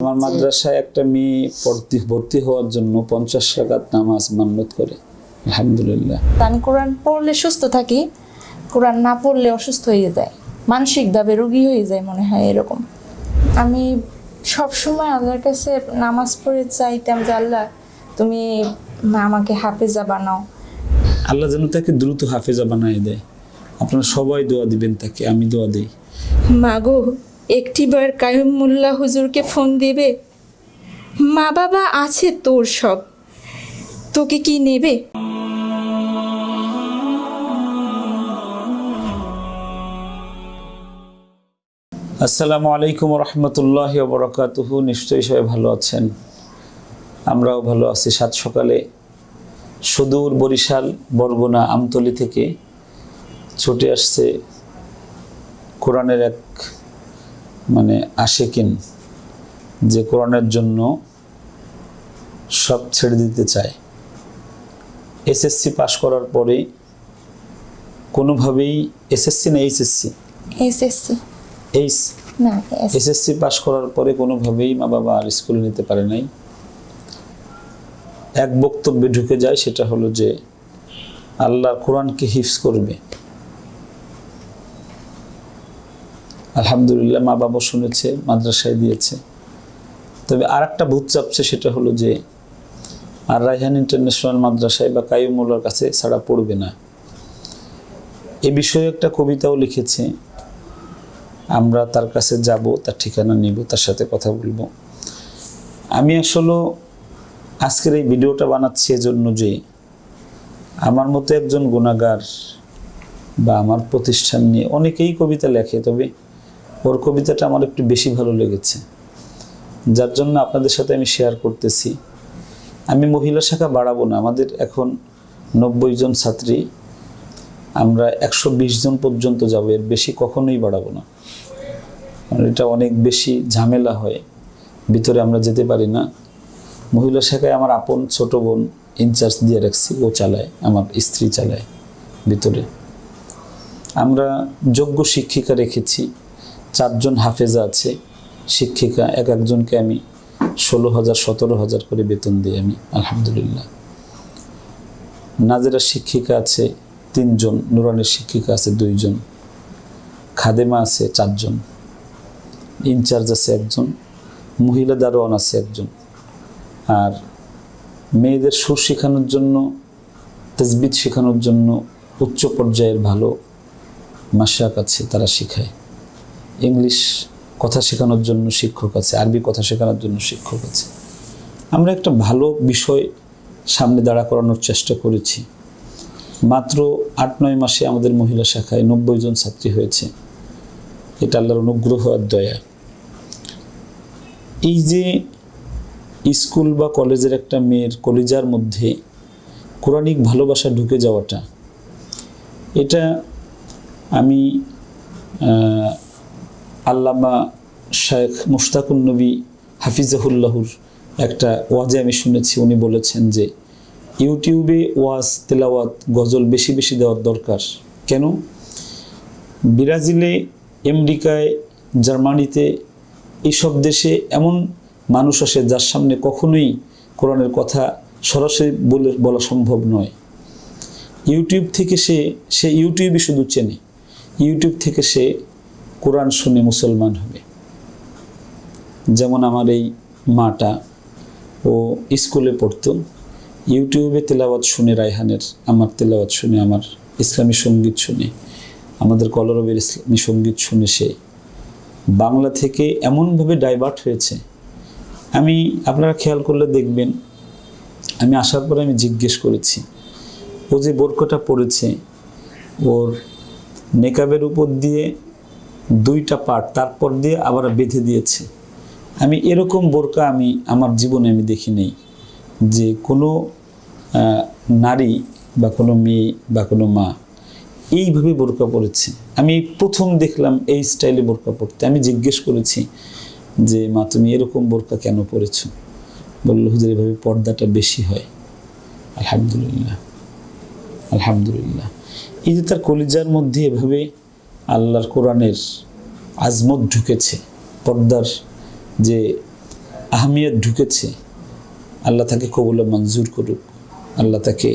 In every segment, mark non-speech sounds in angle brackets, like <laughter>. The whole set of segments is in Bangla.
আমার মাদ্রাসায় একটা মেয়ে ভর্তি ভর্তি হওয়ার জন্য পঞ্চাশ টাকার নামাজ মান্যত করে। আলহামদুলিল্লাহ। তা আমি কোরআন পড়লে সুস্থ থাকি কোরআন না পড়লে অসুস্থ হয়ে যায়। মানসিকভাবে রোগী হয়ে যায় মনে হয় এরকম। আমি সব সময় আল্লাহর কাছে নামাজ পড়ে চাইতাম যে আল্লাহ তুমি আমাকে হাফেজা বানাও। আল্লাহ যেন তাকে দ্রুত হাফেজা বানিয়ে দেয়। আপনারা সবাই দোয়া দিবেন তাকে আমি দোয়া দিই। মাগো। একটিবার কায়ুম মোল্লা হুজুরকে ফোন দেবে, মা বাবা আছে তোর সব, তোকে কি নেবে? আসসালামু আলাইকুম রহমতুল্লাহ বরকাতুহু নিশ্চয়ই সবাই ভালো আছেন। আমরাও ভালো আছি। সাত সকালে সুদূর বরিশাল, বরগুনা, আমতলি থেকে ছুটে আসছে কোরআনের এক মানে আশেকিন যে কোরআনের জন্য সব ছেড়ে দিতে চায়। এসএসসি পাশ করার পরে কোনোভাবেই এসএসসি না এইচএসসি? SSC H? না এসএসসি পাশ করার পরে কোনোভাবেই মা বাবা আর স্কুলে নিতে পারে নাই। এক বক্তব্যে ঢুকে যায় সেটা হলো যে আল্লাহ কোরআনকে হিফজ করবে। আলহামদুলিল্লাহ মা বাবা শুনেছে, মাদ্রাসায় দিয়েছে। তবে আর একটা ভূত চাপছে সেটা হলো যে, আর রায়হান ইন্টারন্যাশনাল মাদ্রাসায় বা কায়ুমুল্লার কাছে ছাড়া পড়বে না। এ বিষয়ে একটা কবিতাও লিখেছে, আমরা তার কাছে যাব, তার ঠিকানা নিব, তার সাথে কথা বলব। আমি আসলে আজকের এই ভিডিওটা বানাচ্ছি এজন্য যে, আমার মতো একজন গুণাগার বা আমার প্রতিষ্ঠান নিয়ে অনেকেই কবিতা লেখে, তবে ওর কবিতাটা আমার একটু বেশি ভালো লেগেছে। যার জন্য আপনাদের সাথে আমি শেয়ার করতেছি। আমি মহিলা শাখা বাড়াবো না, আমাদের এখন নব্বই জন ছাত্রী। আমরা একশো বিশ জন পর্যন্ত যাব, এর বেশি কখনোই বাড়াবো না। এটা অনেক বেশি ঝামেলা হয়, ভিতরে আমরা যেতে পারি না। মহিলা শাখায় আমার আপন ছোট বোন ইনচার্জ দিয়ে রাখছি, ও চালায়, আমার স্ত্রী চালায় ভিতরে। আমরা যোগ্য শিক্ষিকা রেখেছি চারজন হাফেজা আছে, শিক্ষিকা, এক একজনকে আমি ষোলো হাজার, সতেরো হাজার করে বেতন দিই আমি, আলহামদুলিল্লাহ। নাজেরা শিক্ষিকা আছে তিনজন, নুরানের শিক্ষিকা আছে দুইজন, খাদেমা আছে চারজন, ইনচার্জ আছে একজন, মহিলা দারোয়ান আছে একজন। আর মেয়েদের সুর শেখানোর জন্য, তেজবিদ শেখানোর জন্য উচ্চ পর্যায়ের ভালো মাসাক আছে তারা শেখায়। ইংলিশ কথা শেখানোর জন্য শিক্ষক আছে, আরবি কথা শেখানোর জন্য শিক্ষক আছে। আমরা একটা ভালো বিষয় সামনে দাঁড়া করানোর চেষ্টা করেছি। মাত্র আট, নয় মাসে আমাদের মহিলা শাখায় নব্বই জন ছাত্রী হয়েছে। এটা আল্লাহর অনুগ্রহ আর দয়া। এই যে স্কুল বা কলেজের একটা মেয়ের কলেজার মধ্যে কোরআনিক ভালোবাসা ঢুকে যাওয়াটা, এটা আমি আল্লামা শেখ মুশতাকুন নবী হাফিজাহুল্লাহুর একটা ওয়াজে আমি শুনেছি, উনি বলেছেন যে, ইউটিউবে ওয়াজ, তেলাওয়াত, গজল বেশি বেশি দেওয়ার দরকার। কেন? ব্রাজিলে, আমেরিকায়, জার্মানিতে এইসব দেশে এমন মানুষ আসে যার সামনে কখনোই কোরআনের কথা সরাসরি বলে, বলা সম্ভব নয়। ইউটিউব থেকে সে সে ইউটিউবই শুধু চেনে। ইউটিউব থেকে সে কোরআন শুনে মুসলমান হবে। যেমন আমার এই মাটা ও স্কুলে পড়তো, ইউটিউবে তেলাওয়াত শুনে রায়হানের, আমার তেলাওয়াত শুনে, আমার ইসলামী সংগীত শুনে, আমাদের কলরবের ইসলামী সংগীত শুনে সে বাংলা থেকে এমনভাবে ডাইভার্ট হয়েছে। আমি, আপনারা খেয়াল করলে দেখবেন, আমি আসার পরে আমি জিজ্ঞেস করেছি, ও যে বোরকটা পড়েছে ওর নেকাবের উপর দিয়ে দুইটা পার্ট তারপর দিয়ে আবার বেঁধে দিয়েছে। আমি এরকম বোরকা আমি আমার জীবনে আমি দেখি নেই যে কোনো নারী বা কোনো মেয়ে বা কোনো মা এইভাবে বোরকা পড়েছে আমি প্রথম দেখলাম এই স্টাইলে বোরকা পড়তে আমি জিজ্ঞেস করেছি যে, মা, তুমি এরকম বোরকা কেন পরেছো? বলল, হুজুর, এভাবে পর্দাটা বেশি হয়। আলহামদুলিল্লাহ আলহামদুলিল্লাহ। এই যে তার কলিজার মধ্যে এভাবে আল্লাহর কোরআনের আজমত ঢুকেছে পর্দার যে আহমিয়ত ঢুকেছে আল্লাহ তাকে কবুল মঞ্জুর করুক আল্লাহ তাকে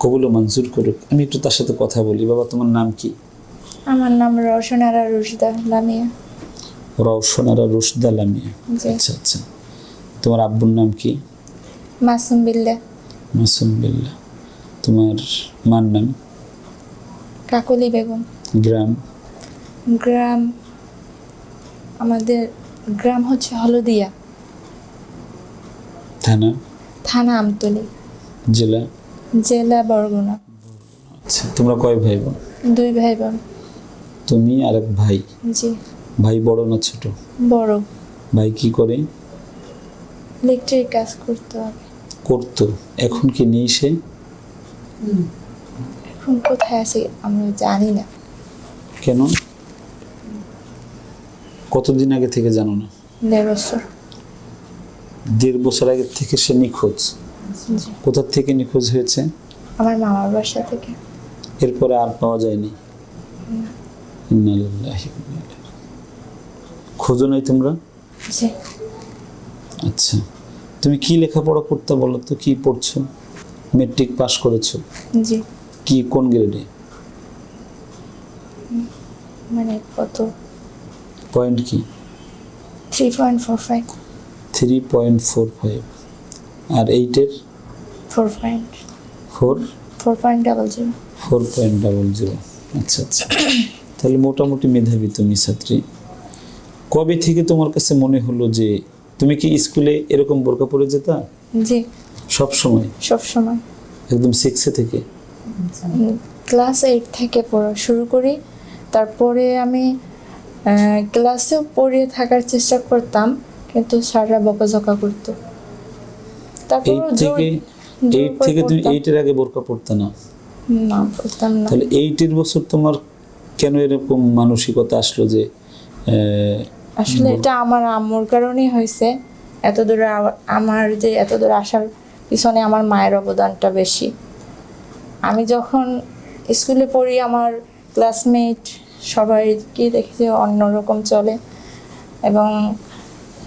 কবুল মঞ্জুর করুক। আমি একটু তার সাথে কথা বলি। বাবা তোমার নাম কি? আমার নাম রওশনারা রুশদা লামিয়া। রওশনারা রুশদা লামিয়া। আচ্ছা আচ্ছা। তোমার আব্বুর নাম কি? মাসুম বিল্লা। মাসুম বিল্লাহ তোমার মার নাম? কাকলি বেগম। গ্রাম। গ্রাম। আমাদের গ্রাম হচ্ছে হলদিয়া। থানা? থানা আমতলি। জেলা? জেলা বরগুনা। আচ্ছা তোমরা কয় ভাই বোন দুই ভাই বোন তুমি আর এক ভাই? জি। ভাই বড় না ছোট? বড়। ভাই কি করে? ইলেকট্রিক কাজ করতে হবে করতো। এখন কি নেই সে? এখন কোথায় আছে আমরা জানি না। কেন? কতদিন আগে থেকে জানো না? দেড় বছর। দেড় বছর আগে থেকে সে নিখোঁজ। কোথা থেকে নিখোঁজ হয়েছে? আমার মামার বাসা থেকে। এরপরে আর পাওয়া যায়নি। খোঁজো নাই তোমরা? আচ্ছা। তুমি কি লেখাপড়া করতে বলো তো? কি পড়ছো? মেট্রিক পাস করেছ? জি। কি কোন গ্রেডে মানে কত? পয়েন্ট কি? Three point four five three point four five আর এইটের four point four four point double zero four point double zero আচ্ছা আচ্ছা। তাহলে মোটামুটি মেধাবী তুমি ছাত্রী। কবে থেকে তোমার কাছে মনে হলো যে তুমি কি স্কুলে এরকম বোরকা পরে যেতা? জি। সব সময়? সব সময়। একদম সিক্সে থেকে? ক্লাস এইট থেকে পড়া শুরু করি। তারপরে আমি ক্লাসেও পড়িয়ে থাকার চেষ্টা করতাম কিন্তু স্যাররা বকাঝকা করতো। তারপর এইট থেকে তুমি এইটের আগে বোরকা পড়তে না? না পড়তাম না। তাহলে এইটের বছর তোমার কেন এরকম মানসিকতা আসলো যে আসলে এটা আমার আম্মুর কারণেই হয়েছে। এত দূরে আমার যে এত দূরে আসার পিছনে আমার মায়ের অবদানটা বেশি। আমি যখন স্কুলে পড়ি আমার ক্লাসমেট সবাইকে দেখি যে অন্যরকম চলে। এবং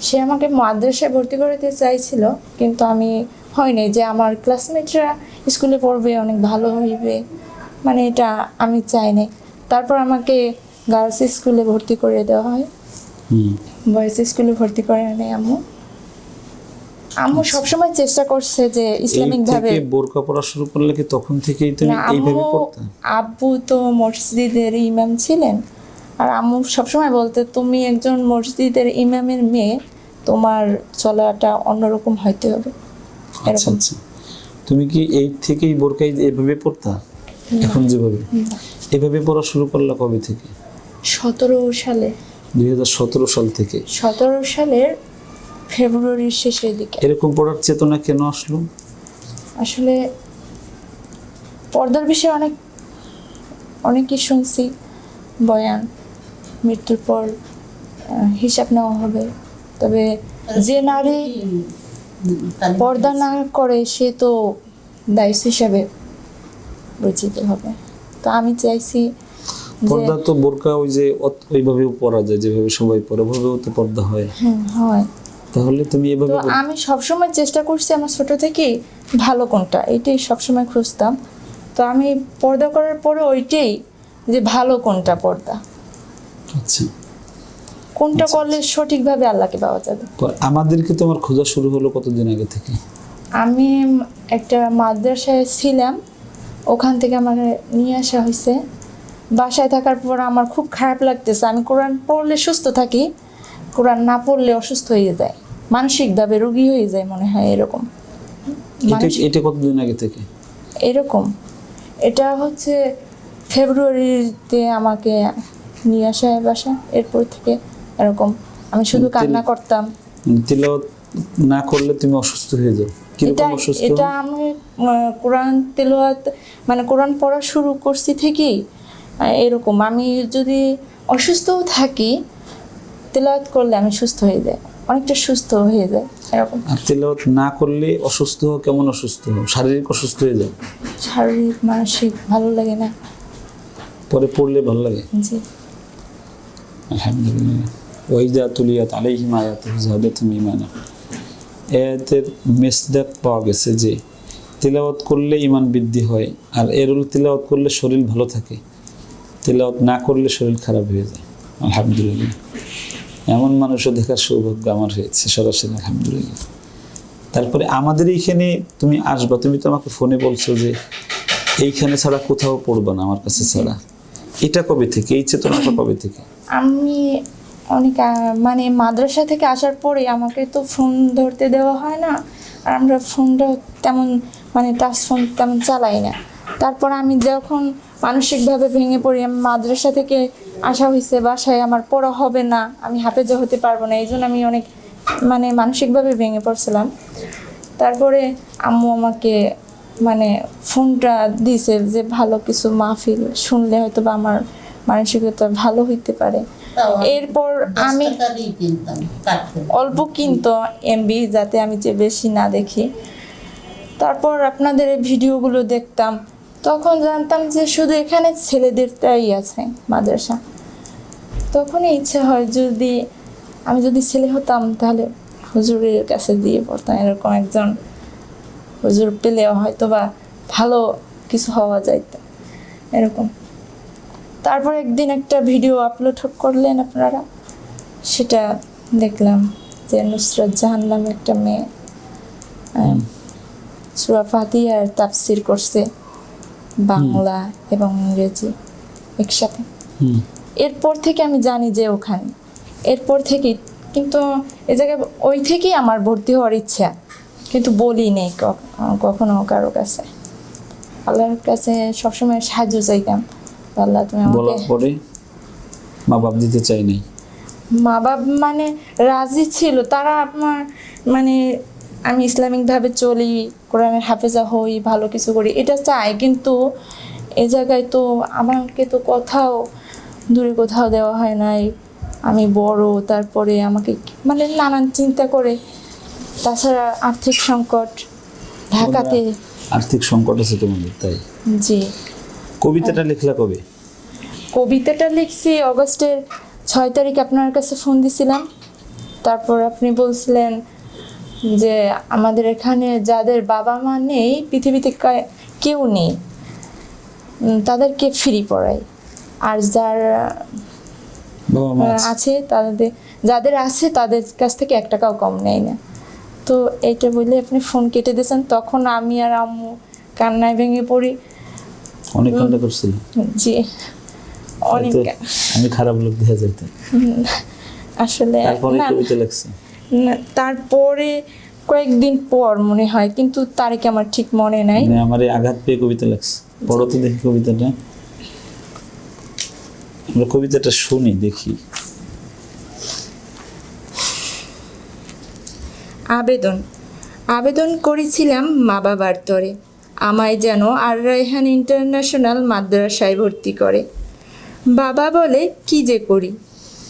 সে আমাকে মাদ্রাসায় ভর্তি করতে চাইছিল কিন্তু আমি হয়নি যে আমার ক্লাসমেটরা স্কুলে পড়বে অনেক ভালো হইবে। মানে এটা আমি চাইনি। তারপর আমাকে গার্লস স্কুলে ভর্তি করে দেওয়া হয়। বয়েজ স্কুলে ভর্তি করে নেয় আম্মু। আম্মু সবসময় চেষ্টা করছে যে ইসলামিক ভাবে বোরকা পড়া শুরু করলে কি তখন থেকেই তুমি এইভাবে পড়তে আব্বু তো মসজিদের ইমাম ছিলেন। আর আম্মু সবসময় বলতে তুমি একজন মসজিদের ইমামের মেয়ে তোমার চলাটা অন্যরকম হইতে হবে। আচ্ছা এরকম। আচ্ছা। তুমি কি এইট থেকেই বোরকাই এভাবে পড়তা? এখন যেভাবে। এভাবে পড়া শুরু করলা কবে থেকে? সতেরো সালে। দুই হাজার সতেরো সাল থেকে। সতেরো সালের ফেব্রুয়ারির শেষের দিকে। এরকম পড়ার চেতনা কেন আসলো? আসলে পর্দার বিষয়ে অনেক অনেকই শুনছি। বয়ান মৃত্যুর পর হিসাব নেওয়া হবে। তবে যে নারী পর্দা না করে সে তো দায়িত্ব হিসাবে পরিচিত হবে। তো আমি চাইছি পর্দা তো বোরকা ওই যে ওইভাবেও পরা যায় যেভাবে সবাই পরে ওভাবেও তো পর্দা হয়। হ্যাঁ হয়। তাহলে তুমি এভাবে তো আমি সবসময় চেষ্টা করছি আমার ছোট থেকেই ভালো কোনটা এইটাই সবসময় খুঁজতাম। তো আমি পর্দা করার পরে ওইটাই যে ভালো কোনটা পর্দা। আচ্ছা। কোনটা করলে সঠিকভাবে আল্লাহকে পাওয়া যাবে? আমাদেরকে তোমার খোঁজা শুরু হলো কতদিন আগে থেকে? আমি একটা মাদ্রাসায় ছিলাম ওখান থেকে আমার নিয়ে আসা হয়েছে। বাসায় থাকার পর আমার খুব খারাপ লাগতেছে আমি কোরআন পড়লে সুস্থ থাকি কোরআন না পড়লে অসুস্থ হয়ে যায়। মানসিকভাবে রোগী হয়ে যায় মনে হয় এরকম। এটা কতদিন আগে থেকে? এরকম। এটা হচ্ছে ফেব্রুয়ারিতে আমাকে নিয়ে আসা হয় বাসা এরপর থেকে এরকম। আমি শুধু কান্না করতাম। তিলাওয়াত না করলে তুমি অসুস্থ হয়ে যাও। এটা এটা আমি কোরআন তেলোয়াত মানে কোরআন পড়া শুরু করছি থেকেই এরকম। আমি যদি অসুস্থও থাকি তেলাওয়াত করলে আমি সুস্থ হয়ে যাই। অনেকটা সুস্থ হয়ে যায় এরকম। তেলাওয়াত না করলে অসুস্থ হও কেমন অসুস্থ? হও শারীরিক অসুস্থ হয়ে যাও শারীরিক মানসিক ভালো লাগে না। পরে পড়লে ভালো লাগে? জি। আলহামদুলিল্লাহ। ওয়াইদা তুলিয়াত আলাইহিম আয়াতুহু যাদাতুহুম ঈমানা এদের মেসদাক পাওয়া গেছে যে তিলাওয়াত করলে ইমান বৃদ্ধি হয় আর এরুল তিলাওয়াত করলে শরীর ভালো থাকে। তিলাওয়াত না করলে শরীর খারাপ হয়ে যায়। আলহামদুলিল্লাহ। এমন মানুষও দেখার সৌভাগ্য আমার হয়েছে, সরাসরি আলহামদুলিল্লাহ। তারপরে আমাদের এইখানে তুমি আসবা, তুমি তো আমাকে ফোনে বলছো যে এইখানে ছাড়া কোথাও পড়বা না, আমার কাছে ছাড়া। এটা কবে থেকে? এই চেতনাটা কবে থেকে? আমি অনেক মানে মাদ্রাসা থেকে আসার পরে আমাকে তো ফোন ধরতে দেওয়া হয় না, আর আমরা ফোনটা তেমন মানে টাচ ফোন তেমন চালাই না। তারপর আমি যখন মানসিকভাবে ভেঙে পড়ি, আমি মাদ্রাসা থেকে আসা হয়েছে বাসায় আমার পড়া হবে না আমি হাফেজা হতে পারব না এই জন্য আমি অনেক মানে মানসিকভাবে ভেঙে পড়ছিলাম। তারপরে আম্মু আমাকে মানে ফোনটা দিয়েছে যে ভালো কিছু মাহফিল শুনলে হয়তো বা আমার মানসিকতা ভালো হইতে পারে। এরপর আমি অল্প কিন্তু এমবি যাতে আমি যে বেশি না দেখি। তারপর আপনাদের এই ভিডিওগুলো দেখতাম তখন জানতাম যে শুধু এখানে ছেলেদেরটাই আছে মাদ্রাসা। তখনই ইচ্ছে হয় যদি আমি যদি ছেলে হতাম তাহলে হুজুরের কাছে দিয়ে পড়তাম। এরকম একজন হুজুর পেলে হয়তো বা ভালো কিছু হওয়া যাইত। এরকম। তারপর একদিন একটা ভিডিও আপলোড করলেন আপনারা। সেটা দেখলাম যে নুসরাত জাহান নামে একটা মেয়ে সুরা ফাতিহার তাফসির করছে বাংলা এবং ইংরেজি একসাথে। এরপর থেকে আমি জানি যে ওখানে। এরপর থেকে কিন্তু এ জায়গায় ওই থেকেই আমার ভর্তি হওয়ার ইচ্ছা। কিন্তু বলি নেই কখনো কারও কাছে। আল্লাহর কাছে সবসময় সাহায্য চাইতাম। আল্লাহ তুমি আমাকে বলার পরে মা বাপ দিতে চাই নাই? মা বাপ মানে রাজি ছিল। তারা আমার মানে আমি ইসলামিকভাবে চলি কোরআনের হাফেজা হই ভালো কিছু করি এটা চাই কিন্তু এ জায়গায় তো আমাকে তো কোথাও দূরে কোথাও দেওয়া হয় নাই। আমি বড় তারপরে আমাকে মানে নানান চিন্তা করে। তাছাড়া আর্থিক সংকট ঢাকাতে। আর্থিক সংকট আছে তোমাদের তাই? জি। কবিতাটা লেখলা কবে? কবিতাটা লিখছি অগস্টের ছয় তারিখ আপনার কাছে ফোন দিছিলাম। তারপর আপনি বলছিলেন যে আমাদের এখানে যাদের বাবা মা নেই পৃথিবীতে কেউ নেই। তাদেরকে ফ্রি পড়াই। আর যার আছে। তাদের যাদের আছে তাদের কাছ থেকে এক টাকাও কম নেয় না। তো এইটা বলে আপনি ফোন কেটে দিয়েছেন তখন আমি আর আম্মু কান্নায় ভেঙে পড়ি। অনেক কান্না করছি। জি অনেক আমি খারাপ লোক দেখা যাইতে। আসলে তারপরে না, কবিতা লেখছে। না, তারপরে কয়েকদিন পর মনে হয় কিন্তু তারিখ আমার ঠিক মনে নাই। মানে আমার আঘাত পেয়ে কবিতা লেখছে। পড়ো তো দেখি কবিতাটা। আমরা কবিতাটা শুনি, দেখি। আবেদন। আবেদন করেছিলাম মা বাবার তরে। আমায় যেন আর রায়হান ইন্টারন্যাশনাল মাদ্রাসায় ভর্তি করে। বাবা বলে, কি যে করি?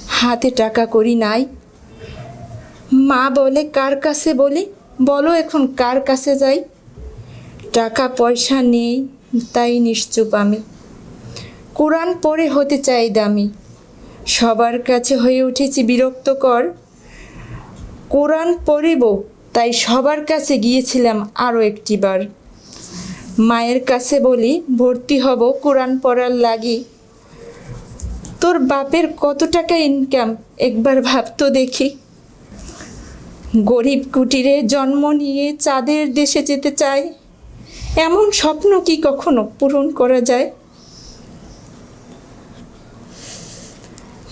হাতে টাকা করি নাই। মা বলে, কার কাছে বলি? বলো এখন কার কাছে যাই? টাকা পয়সা নেই, তাই নিশ্চুপ আমি। কোরআন পড়ে হতে চাই দামি। সবার কাছে হয়ে উঠেছি বিরক্তকর। কোরআন পড়িব, তাই সবার কাছে গিয়েছিলাম আরও একটিবার। মায়ের কাছে বলি, ভর্তি হব কোরআন পড়ার লাগি। তোর বাপের কত টাকা ইনকাম একবার ভাবতো দেখি। গরিব কুটিরে জন্ম নিয়ে চাঁদের দেশে যেতে চাই। এমন স্বপ্ন কি কখনো পূরণ করা যায়?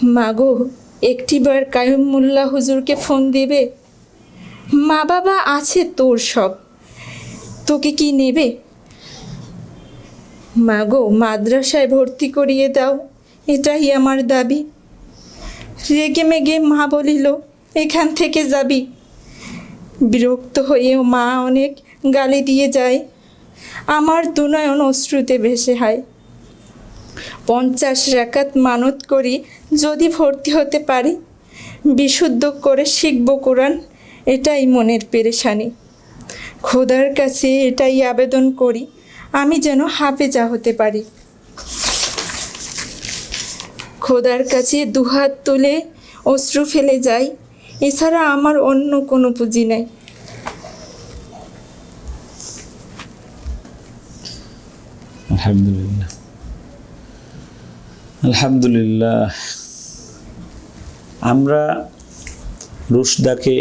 মাগো, একটিবার কায়ুম মোল্লা হুজুরকে ফোন দেবে? মা বাবা আছে তোর সব। তোকে কি নেবে? মাগো, মাদ্রাসায় ভর্তি করিয়ে দাও, এটাই আমার দাবি। রেগে মেগে মা বলিল, এখান থেকে যাবি। বিরক্ত হয়েও মা অনেক গালি দিয়ে যায়। আমার দুনয়ন অশ্রুতে ভেসে হয়। পঞ্চাশ রাকাত মানত করি, যদি ভর্তি হতে পারি। বিশুদ্ধ করে শিখব কোরআন, এটাই মনের পেরেশানি। খোদার কাছে এটাই আবেদন করি, আমি যেন হাফেজা হতে পারি। খোদার কাছে দুহাত তুলে অশ্রু ফেলে যাই, এছাড়া আমার অন্য কোনো পুঁজি নাই। আলহামদুলিল্লাহ। আলহামদুলিল্লাহ। আমরা রুশদাকে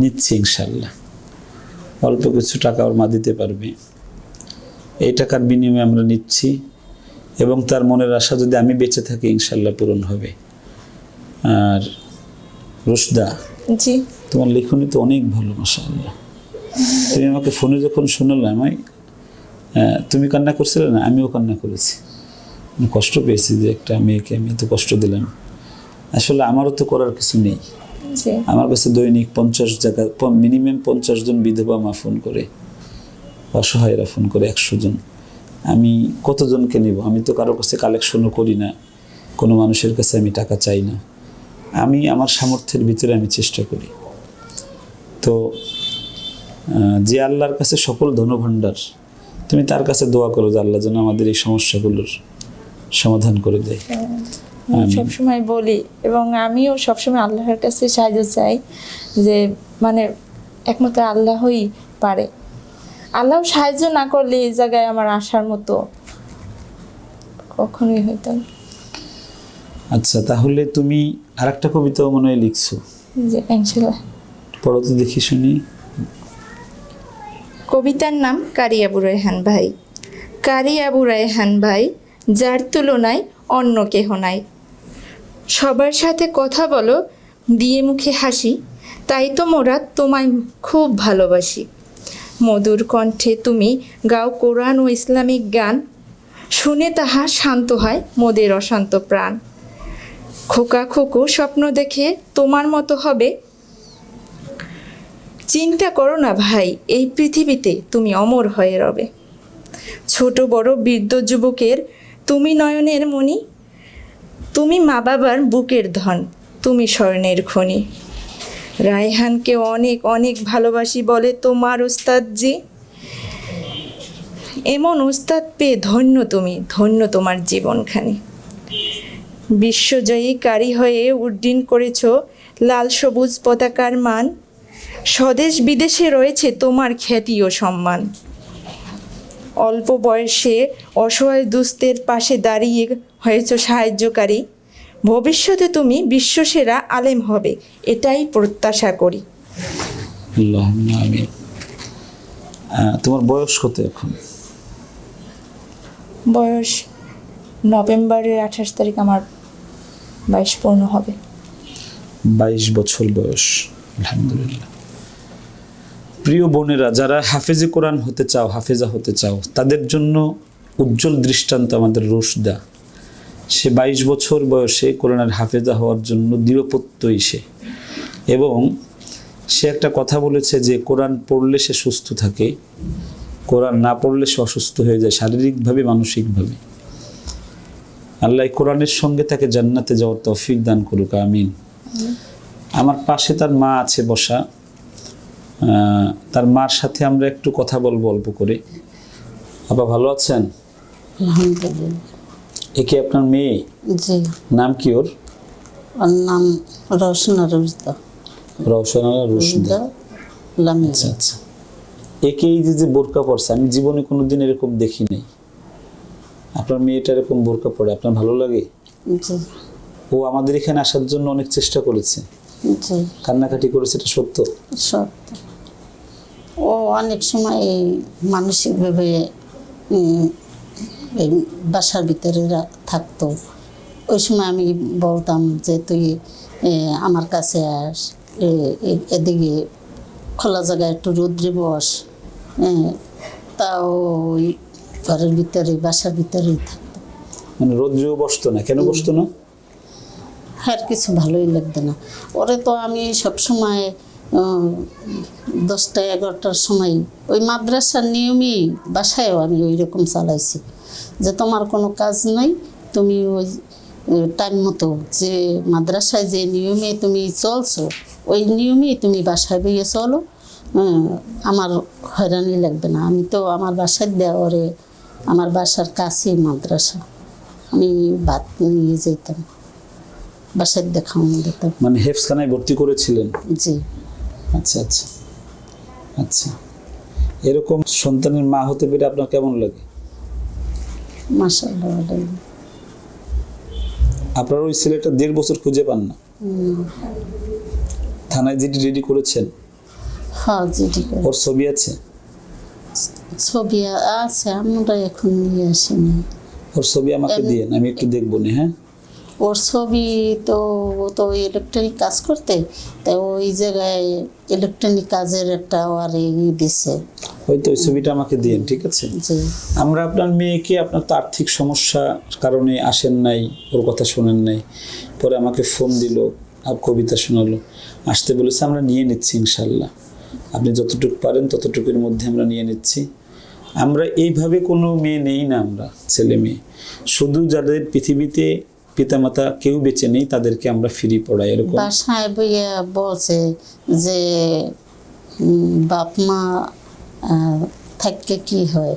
নিচ্ছি ইনশাল্লাহ। অল্প কিছু টাকা ওর মা দিতে পারবে। এই টাকার বিনিময়ে আমরা নিচ্ছি এবং তার মনের আশা যদি আমি বেঁচে থাকি ইনশাল্লাহ পূরণ হবে। আর রুশদা জি। তোমার লেখনী তো অনেক ভালো মাশাআল্লাহ। তুমি আমাকে ফোনে যখন শোনালে আমায় তুমি কান্না করছিলে না? আমিও কান্না করেছি। আমি কষ্ট পেয়েছি যে একটা মেয়েকে আমি এত কষ্ট দিলাম। আসলে আমারও তো করার কিছু নেই। আমার কাছে দৈনিক পঞ্চাশ জায়গা মিনিমাম পঞ্চাশ জন বিধবা মা ফোন করে অসহায়রা ফোন করে একশো জন। আমি কতজনকে নিব? আমি তো কারোর কাছে কালেকশনও করি না। কোনো মানুষের কাছে আমি টাকা চাই না। আমি আমার সামর্থ্যের ভিতরে আমি চেষ্টা করি। তো যে আল্লাহর কাছে সকল ধনভাণ্ডার তুমি তার কাছে দোয়া করো যে আল্লাহ যেন আমাদের এই সমস্যাগুলোর সমাধান করে দেয়। সবসময় বলি এবং আমিও সবসময় আল্লাহর কাছে সাহায্য চাই যে মানে একমাত্র আল্লাহই পারে। আল্লাহ সাহায্য না করলে এই জায়গায় আমার আসার মতো কখনোই হইতো আচ্ছা তাহলে তুমি আর একটা কবিতাও মনে হয় লিখছো? যে ইনশাল্লাহ পড়ো তো দেখি শুনি। কবিতার নাম কারি আবু রায়হান ভাই। কারি আবু রায়হান ভাই যার তুলনায় অন্য কেহ নাই। সবার সাথে কথা বলো, দিয়ে মুখে হাসি, তাই তো মোরা তোমায় খুব ভালোবাসি। মধুর কণ্ঠে তুমি গাও কোরআন ও ইসলামিক গান, শুনে তাহা শান্ত হয় মোদের অশান্ত প্রাণ। খোকা খোকো স্বপ্ন দেখে তোমার মতো হবে। চিন্তা করো না ভাই, এই পৃথিবীতে তুমি অমর হয়ে রবে। ছোট বড় বৃদ্ধ যুবকের তুমি নয়নের মণি, তুমি মা বাবার বুকের ধন, তুমি স্বর্ণের খনি। রায়হানকে অনেক অনেক ভালোবাসি বলে তোমার উস্তাদ জি এমন উস্তাদ পেয়ে ধন্য তুমি, ধন্য তোমার জীবনখানি। বিশ্বজয়ী কারি হয়ে উড্ডীন করেছ লাল সবুজ পতাকার মান। স্বদেশ বিদেশে রয়েছে তোমার খ্যাতি ও সম্মান। অল্প বয়সে অসহায় দুস্থের পাশে দাঁড়িয়ে হয়েছ সাহায্যকারী। ভবিষ্যতে তুমি বিশ্বসেরা আলেম হবে এটাই প্রত্যাশা করি। তোমার বয়স কত এখন? বয়স নভেম্বরের আঠাশ তারিখ আমার বাইশ পূর্ণ হবে। বাইশ বছর বয়স আলহামদুলিল্লাহ। প্রিয় বোনেরা, যারা হাফেজে কোরআন হতে চাও, হাফেজা হতে চাও, তাদের জন্য উজ্জ্বল দৃষ্টান্ত আমাদের রোশদা। সে বাইশ বছর বয়সে কোরআনের হাফেজা হওয়ার জন্য দৃঢ়প্রত্যয়ী সে। এবং সে একটা কথা বলেছে যে, কোরআন পড়লে সে সুস্থ থাকে, কোরআন না পড়লে সে অসুস্থ হয়ে যায়, শারীরিকভাবে, মানসিকভাবে। আল্লাহ কোরআনের সঙ্গে তাকে জান্নাতে যাওয়ার তৌফিক দান করুক, আমিন। আমার পাশে তার মা আছে বসা। তার মার সাথে আমরা একটু কথা বলব অল্প করে। আপা ভালো আছেন? এ কি আপনার মেয়ে? জি। নাম কি ওর? ওর নাম রওশনা রুজদা রওশনা রুশদা। আচ্ছা আচ্ছা। একে এই যে যে বোরকা পরছে আমি জীবনে কোনোদিন এরকম দেখি নাই। আপনার মেয়েটা এরকম বোরকা পরে আপনার ভালো লাগে? ও আমাদের এখানে আসার জন্য অনেক চেষ্টা করেছে। কান্নাকাটি করেছে এটা সত্য? সত্য। ও অনেক সময় এই মানসিকভাবে এই বাসার ভিতরে থাকতো। ওই সময় আমি বলতাম যে তুই আমার কাছে আস এদিকে খোলা জায়গায় একটু রৌদ্রে বস। তাও ওই ঘরের ভিতরে বাসার ভিতরেই থাকতো। মানে রৌদ্রেও বসতো না? কেন বসতো না? আর কিছু ভালোই লাগতো না। ওরে তো আমি সবসময় দশটা এগারোটার সময়। ওই মাদ্রাসার নিয়মেই বাসায়ও আমি ওই রকম চালাইছি। যে তোমার কোনো কাজ নাই তুমি ওই টাইম মতো যে মাদ্রাসায় যে নিয়মে তুমি চলছো ওই নিয়মেই তুমি বাসায় বেরিয়ে চলো। আমার হয়রানি লাগবে না। আমি তো আমার বাসায় দেওয়ারে আমার বাসার কাছেই মাদ্রাসা। আমি ভাত নিয়ে যেতাম বাসায় দেখাও দিতাম। মানে হেফসখানায় ভর্তি করেছিলেন? জি। আচ্ছা আচ্ছা। আচ্ছা। এরকম সন্তানের মা হতে পেরে আপনার কেমন লাগে? ভালোই আপনারা ওই ছেলেটা দেড় বছর খুঁজে পান না? থানায় যেটি রেডি করেছেন? হ্যাঁ জিডি ওর ছবি আছে? ছবি আছে আমরা এখন নিয়ে আসিনি। ওর ছবি আমাকে দিয়ে আমি একটু দেখব নি হ্যাঁ? ওর ছবি তো ও তো ইলেকট্রনিক কাজ করতে তাই ওই জায়গায় ইলেকট্রনিক কাজের একটা আর দিছে। হয়তো ওই ছবিটা আমাকে দিয়েন ঠিক আছে? আমরা আপনার মেয়েকে আপনার তো আর্থিক সমস্যার কারণে আসেন নাই ওর কথা শোনেন নাই পরে আমাকে ফোন দিল আর কবিতা শোনালো আসতে বলেছে আমরা নিয়ে নিচ্ছি ইনশাল্লাহ। আপনি যতটুকু পারেন ততটুকুর মধ্যে আমরা নিয়ে নিচ্ছি। আমরা এইভাবে কোনো মেয়ে নেই না আমরা ছেলে মেয়ে। শুধু যাদের পৃথিবীতে পিতামাতা কেউ বেঁচে নেই তাদেরকে আমরা ফ্রি পড়াই এরকম। বাসায় বইয়া বলছে যে বাপ মা থাকলে কি হয়?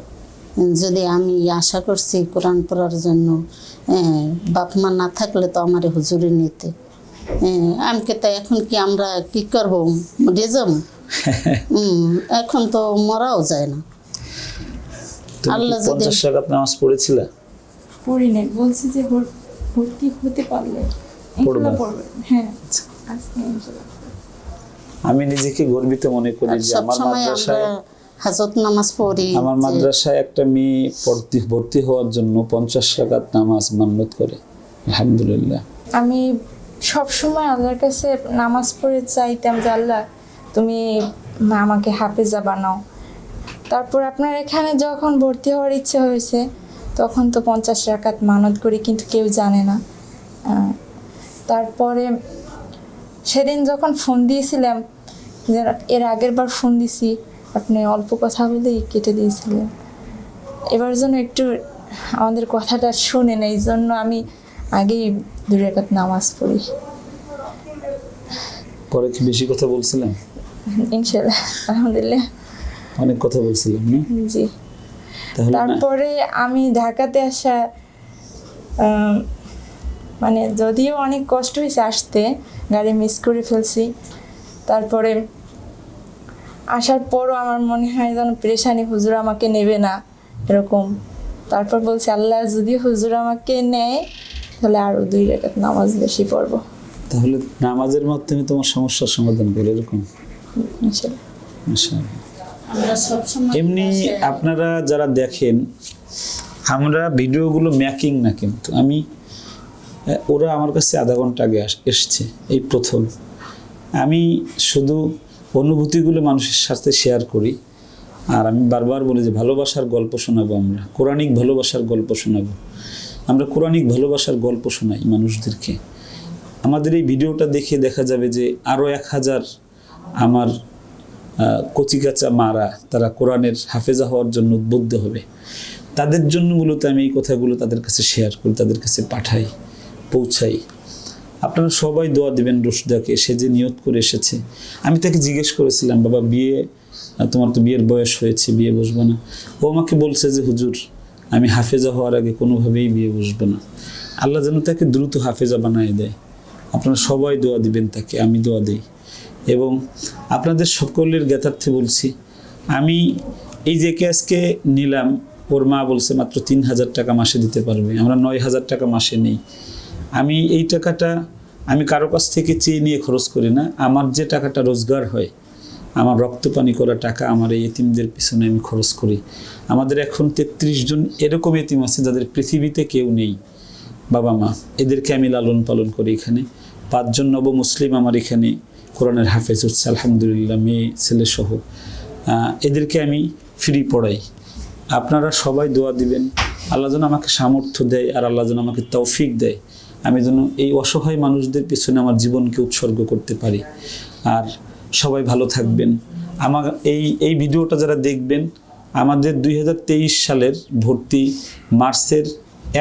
যদি আমি আশা করছি কোরআন পড়ার জন্য বাপ মা না থাকলে তো আমার হুজুরে নিতে। আহ, আমি কে তাই এখন কি আমরা কি করব? হুম, <laughs> এখন তো মরাও যায় না। আল্লাহ যদি- পঞ্চাশ টাকা নামাজ পড়েছিলা? পড়ি নাই বলছি যে ভর্তি হতে পারলে পড়বে। হ্যাঁ। আজকে ইনশাল্লাহ আমি নিজেকে গর্বিত মনে করি যে আমার মাদ্রাসায় হাজত নামাজ পড়ি আমার মাদ্রাসায় একটা মেয়ে ভর্তি ভর্তি হওয়ার জন্য পঞ্চাশ টাকার নামাজ মান্যত করে। আলহামদুলিল্লাহ। আমি সব সময় আল্লাহর কাছে নামাজ পড়ে চাইতাম যে আল্লাহ তুমি আমাকে হাফেজা বানাও। তারপর আপনার এখানে যখন ভর্তি হওয়ার ইচ্ছে হয়েছে তখন তো পঞ্চাশ রাকাত মানত করি কিন্তু কেউ জানে না। তারপরে সেদিন যখন ফোন দিয়েছিলাম যে এর আগের বার ফোন দিছি আপনি অল্প কথা বলেই কেটে দিয়েছিলেন। এবার যেন একটু আমাদের কথাটা শুনেন এই জন্য আমি আগেই দুই রেখাত নামাজ পড়ি। পরে কি বেশি কথা বলছিলেন? ইনশাল্লাহ আলহামদুলিল্লাহ। অনেক কথা বলছিলাম না? জি। তারপরে আমি ঢাকাতে আসা মানে যদিও অনেক কষ্ট হয়েছে আসতে গাড়ি মিস করে ফেলছি। তারপরে আসার পরও আমার মনে হয় যেন পেরেশানি হুজুর আমাকে নেবে না এরকম। তারপর বলছে আল্লাহ যদি হুজুর আমাকে নেয় তাহলে আরও দুই রেখাত নামাজ বেশি পড়ব। তাহলে নামাজের মাধ্যমে তোমার সমস্যার সমাধান করে এরকম? এমনি আপনারা যারা দেখেন আমরা ভিডিওগুলো ম্যাকিং না কিন্তু আমি ওরা আমার কাছে আধা ঘণ্টা আগে এসছে এই প্রথম। আমি শুধু অনুভূতিগুলো মানুষের সাথে শেয়ার করি আর আমি বারবার বলি যে ভালোবাসার গল্প শোনাবো আমরা কোরআনিক ভালোবাসার গল্প শোনাবো। আমরা কোরআনিক ভালোবাসার গল্প শোনাই মানুষদেরকে। আমাদের এই ভিডিওটা দেখে দেখা যাবে যে আরও এক হাজার আমার কচিকাচা মারা তারা কোরআনের হাফেজা হওয়ার জন্য উদ্বুদ্ধ হবে। তাদের জন্য মূলত আমি এই কথাগুলো তাদের কাছে শেয়ার করি, তাদের কাছে পাঠাই, পৌঁছাই। আপনারা সবাই দোয়া দেবেন রুশদাকে, সে যে নিয়ত করে এসেছে। আমি তাকে জিজ্ঞেস করেছিলাম, বাবা, বিয়ে তোমার তো বিয়ের বয়স হয়েছে, বিয়ে বসবো না। ও আমাকে বলছে যে, হুজুর, আমি হাফেজা হওয়ার আগে কোনোভাবেই বিয়ে বসবো না। আল্লাহ যেন তাকে দ্রুত হাফেজা বানায় দেয়। আপনারা সবাই দোয়া দিবেন তাকে, আমি দোয়া দিই। এবং আপনাদের সকলের জ্ঞাতার্থে বলছি, আমি এই যে ক্যাশকে নিলাম, ওর মা বলছে মাত্র তিন হাজার টাকা মাসে দিতে পারবে, আমরা নয় হাজার টাকা মাসে নেই। আমি এই টাকাটা আমি কারও কাছ থেকে চেয়ে নিয়ে খরচ করি না, আমার যে টাকাটা রোজগার হয়, আমার রক্তপানি করা টাকা আমার এই এতিমদের পিছনে আমি খরচ করি। আমাদের এখন তেত্রিশ জন এরকম এতিম আছে যাদের পৃথিবীতে কেউ নেই, বাবা মা। এদেরকে আমি লালন পালন করি এখানে। পাঁচজন নব মুসলিম আমার এখানে। কোরআনের হাফেজ হচ্ছে আলহামদুলিল্লাহ, মেয়ে, ছেলে সহ। এদেরকে আমি ফ্রি পড়াই। আপনারা সবাই দোয়া দিবেন। আল্লাহ যেন আমাকে সামর্থ্য দেয় আর আল্লাহ যেন আমাকে তৌফিক দেয়। আমি যেন এই অসহায় মানুষদের পিছনে আমার জীবনকে উৎসর্গ করতে পারি। আর সবাই ভালো থাকবেন। আমার এই এই ভিডিওটা যারা দেখবেন, আমাদের দুই হাজার তেইশ সালের ভর্তি মার্চের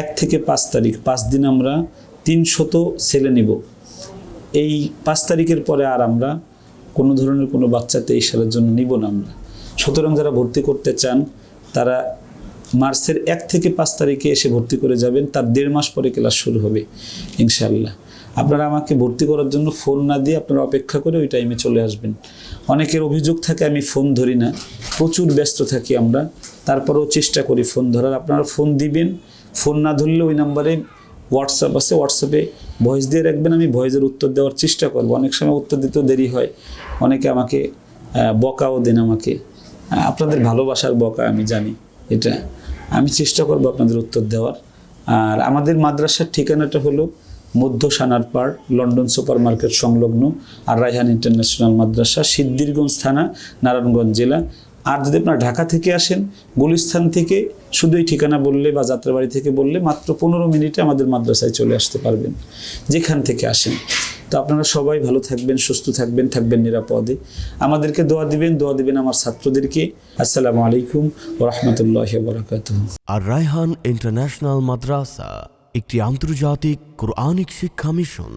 এক থেকে পাঁচ তারিখ, পাঁচ দিন আমরা তিনশত ছেলে নেব। এই পাঁচ তারিখের পরে আর আমরা কোনো ধরনের কোনো বাচ্চা তেইশ সালের জন্য নিব না আমরা। সুতরাং যারা ভর্তি করতে চান, তারা মার্চের এক থেকে পাঁচ তারিখে এসে ভর্তি করে যাবেন, তার দেড় মাস পরে ক্লাস শুরু হবে ইনশাল্লাহ আপনারা আমাকে ভর্তি করার জন্য ফোন না দিয়ে আপনারা অপেক্ষা করে ওই টাইমে চলে আসবেন। অনেকের অভিযোগ থাকে, আমি ফোন ধরি না। প্রচুর ব্যস্ত থাকি আমরা। তারপরেও চেষ্টা করি ফোন ধরার। আপনারা ফোন দিবেন, ফোন না ধরলে ওই নাম্বারে হোয়াটসঅ্যাপ আছে। হোয়াটসঅ্যাপে ভয়েস দিয়ে রাখবেন, আমি ভয়েসের উত্তর দেওয়ার চেষ্টা করব। অনেক সময় উত্তর দিতেও দেরি হয়। অনেকে আমাকে বকাও দেন আমাকে। আপনাদের ভালোবাসার বকা, আমি জানি এটা। আমি চেষ্টা করব আপনাদের উত্তর দেওয়ার। আর আমাদের মাদ্রাসার ঠিকানাটা হলো মধ্য সানার সানারপাড়, লন্ডন সুপার মার্কেট সংলগ্ন আর রায়হান ইন্টারন্যাশনাল মাদ্রাসা সিদ্দিরগঞ্জ থানা, নারায়ণগঞ্জ জেলা। আর যদি আপনারা ঢাকা থেকে আসেন গুলিস্থান থেকে, শুধু এই ঠিকানা বললে বা যাত্রাবাড়ি থেকে বললে মাত্র পনেরো মিনিটে আমাদের মাদ্রাসায় চলে আসতে পারবেন, যেখান থেকে আসেন। তো আপনারা সবাই ভালো থাকবেন, সুস্থ থাকবেন থাকবেন নিরাপদে। আমাদেরকে দোয়া দিবেন দোয়া দিবেন আমার ছাত্রদেরকে। আসসালামু আলাইকুম ওরহমতুল্লাহ বরাকাতুহ। আর রায়হান ইন্টারন্যাশনাল মাদ্রাসা, একটি আন্তর্জাতিক কোরআনিক শিক্ষা মিশন।